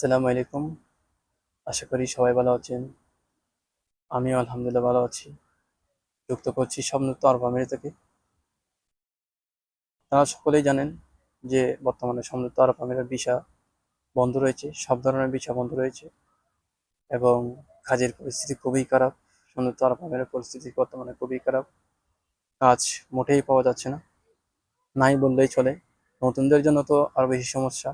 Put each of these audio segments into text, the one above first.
আসসালামু আলাইকুম। আশা করি সবাই ভালো আছেন। আমিও আলহামদুলিল্লাহ ভালো আছি। যুক্ত করছি স্বপ্নত্ব আরব থেকে। আপনারা সকলেই জানেন যে বর্তমানে সমৃদ্ধ আরব আমিরের ভিসা বন্ধ রয়েছে, সব ধরনের ভিসা বন্ধ রয়েছে এবং কাজের পরিস্থিতি খুবই খারাপ। সমৃদ্ধ আরব আমিরের পরিস্থিতি বর্তমানে খুবই খারাপ। কাজ মোটেই পাওয়া যাচ্ছে না। নাই বললেই চলে। নতুনদের জন্য তো আরও বেশি সমস্যা।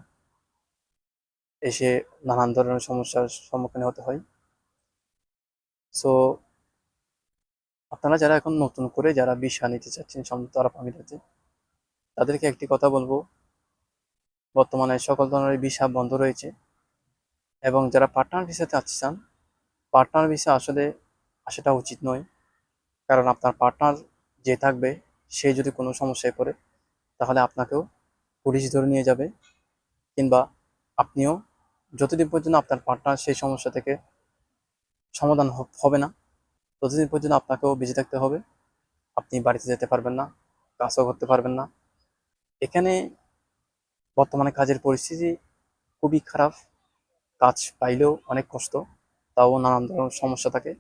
এসে নানান ধরনের সমস্যার সম্মুখীন হতে হয়। সো আপনারা যারা এখন নতুন করে যারা ভিসা নিতে চাচ্ছেন সমৃদ্ধ আরব তাদেরকে একটি কথা বলব। বর্তমানে সকল ধরনের ভিসা বন্ধ রয়েছে এবং যারা পার্টনার ভিসাতে আসতে চান পার্টনার ভিসা আসলে আসাটা উচিত নয়। কারণ আপনার পার্টনার যে থাকবে, সে যদি কোনো সমস্যায় পড়ে, তাহলে আপনাকেও পুলিশ ধরে নিয়ে যাবে কিংবা আপনিও যতদিন পর্যন্ত আপনার পার্টনার সেই সমস্যা থেকে সমাধান হবে না, ততদিন পর্যন্ত আপনাকেও বেঁচে থাকতে হবে। আপনি বাড়িতে যেতে পারবেন না, কাজও করতে পারবেন না। এখানে বর্তমানে কাজের পরিস্থিতি খুবই খারাপ। কাজ পাইলেও অনেক কষ্ট, তাও নানান ধরনের সমস্যা থাকে।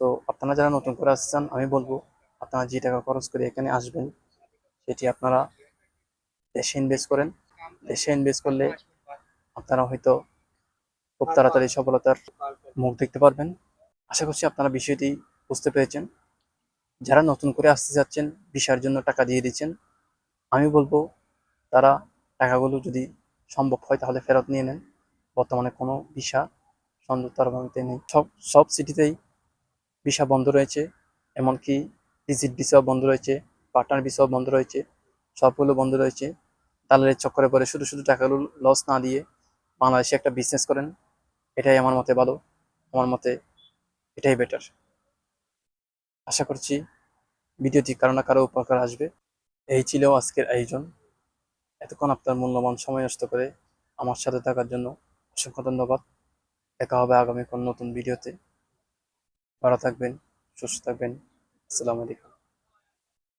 তো আপনারা যারা নতুন করে আসছেন, আমি বলব, আপনারা যে টাকা খরচ করে এখানে আসবেন, সেটি আপনারা দেশে ইনভেস্ট করেন। দেশে ইনভেস্ট করলে আপনারা হয়তো খুব তাড়াতাড়ি সফলতার মুখ দেখতে পারবেন। আশা করছি আপনারা বিষয়টি বুঝতে পেরেছেন। যারা নতুন করে আসতে যাচ্ছেন, ভিসার জন্য টাকা দিয়ে দিচ্ছেন, আমি বলব তারা টাকাগুলো যদি সম্ভব হয় তাহলে ফেরত নিয়ে নেন। বর্তমানে কোনো ভিসা সংযুক্ত আরব নেই। সব সব সিটিতেই ভিসা বন্ধ রয়েছে, এমনকি ভিজিট ভিসাও বন্ধ রয়েছে, পার্টনার ভিসাও বন্ধ রয়েছে, সবগুলো বন্ধ রয়েছে। দালালের চক্করে পরে শুধু শুধু টাকাগুলো লস না দিয়ে বাংলাদেশে একটা বিজনেস করেন, এটাই আমার মতে ভালো। আমার মতে এটাই বেটার আশা করছি ভিডিওটি কারও না কারও উপকার আসবে। এই ছিল আজকের আয়োজন। এতক্ষণ আপনার মূল্যবান সময় নষ্ট করে আমার সাথে থাকার জন্য অসংখ্য ধন্যবাদ। দেখা হবে আগামী কোন নতুন ভিডিওতে। ভালো থাকবেন, সুস্থ থাকবেন। আসসালামু আলাইকুম।